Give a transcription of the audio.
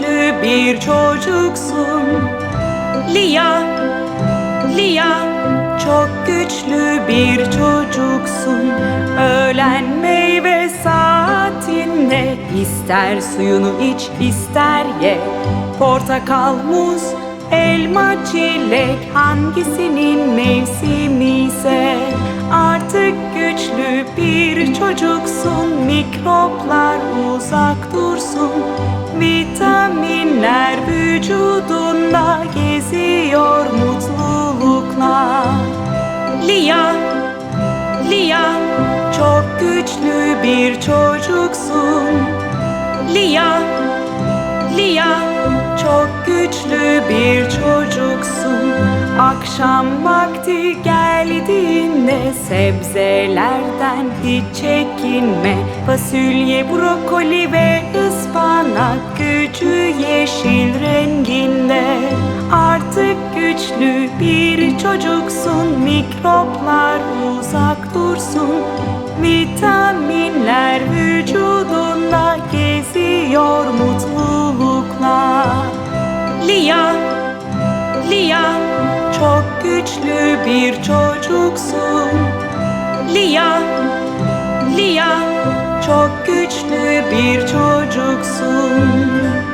güçlü bir çocuksun. Lia, Lia, çok güçlü bir çocuksun. Öğlen meyve saatinde ister suyunu iç ister ye. Portakal, muz, elma, çilek hangisinin mevsimi ise artık güçlü bir çocuksun. Mikroplar uzak dursun. Vücudunda geziyor mutlulukla. Lia, Lia, çok güçlü bir çocuksun. Lia, Lia, çok güçlü bir çocuksun. Akşam vakti geldiğinde sebzelerden hiç çekinme. Fasulye, brokoli ve ıspanak gücü yeşil renginde. Artık güçlü bir çocuksun. Mikroplar uzak dursun. Vitaminler vücudunda geziyor mutlulukla. Lia, Lia, çok güçlü bir çocuksun. Lia, Lia, çok güçlü bir çocuksun.